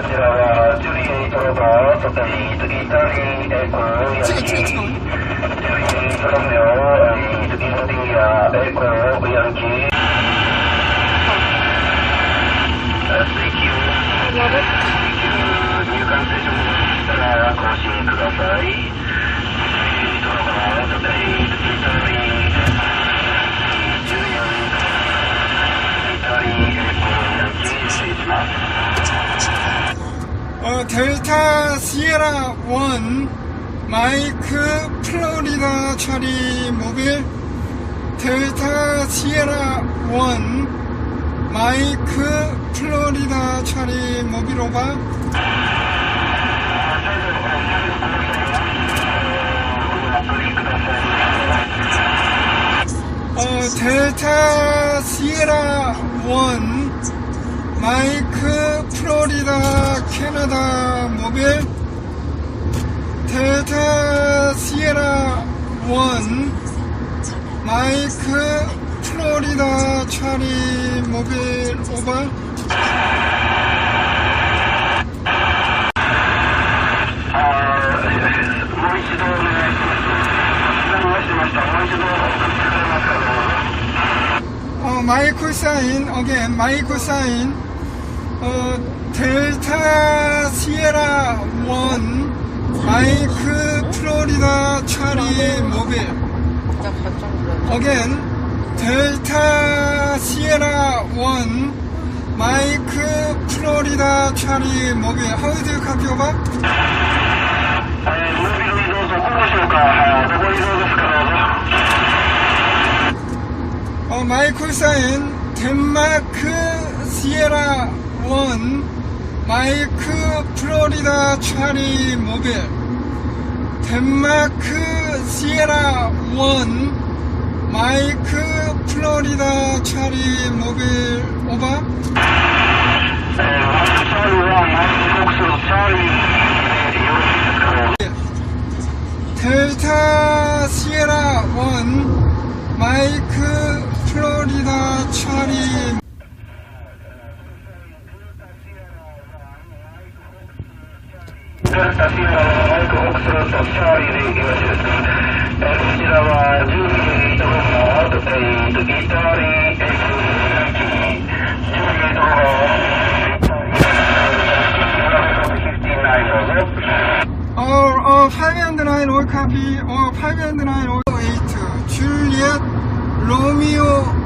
注意倒车 시에라 1 마이크 플로리다 처리 모빌 델타 시에라 1 마이크 플로리다 처리 모빌 오바 어, 델타 시에라 1 마이크 플로리다 캐나다 모빌 델타 시에라 원 마이크 플로리다 차리 모빌 오버 어, 마이크 사인, 어게인 마이크 사인, 어, 델타 시에라 원 마이크 플로리다 차리 모빌. 어겐 델타 시에라 원 마이크 플로리다 차리 모빌. How do you copy over? 어, 마이클 사인 덴마크 시에라 원. 마이크 플로리다 차리 모빌 덴마크 시에라 원 마이크 플로리다 차리 모빌 오바. 델타 시에라 원 마이크 플로리다 차리 こちらは10ミリとか、あと、えっと、ギターに、えっと、10ミリとか、or or 509 or copy or 509 or 08 Juliet Romeo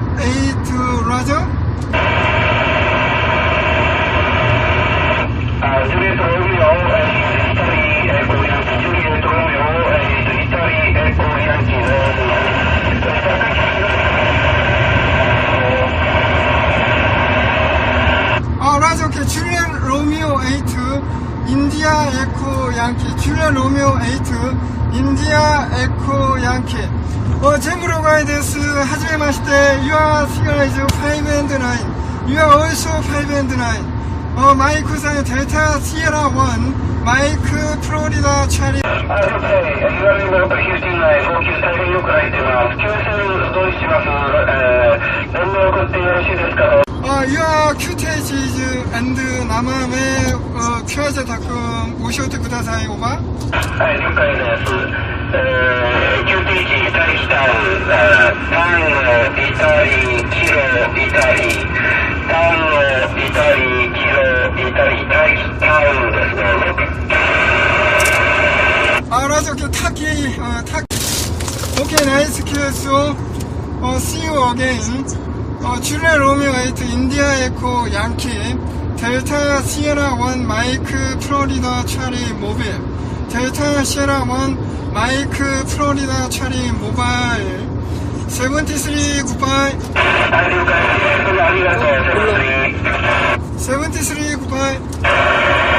인디아, 에코, 양키, 줄리엣, 로미오 8, 인디아, 에코, 양키. 어, 가야 데스, 하지메 마시테, you are guys 5 and 9, you are also 5 and 9. 어, 마이크 사이 델타 시에라 1, 마이크 플로리다 차리, 이와 큐테이즈 앤드 남함의 어, 큐아자 닷컴 오쇼트 구다사이 오바. 아라저케타키 타키. 오케이 나이스 큐스 어, see you again. 어, 칠레 로미오 8, 인디아 에코, 양키, 델타 시에라 1, 마이크 플로리다 차리 모빌, 델타 시에라 1, 마이크 플로리다 차리 모바일, 세븐티쓰리 굿바이 세븐티쓰리 굿바이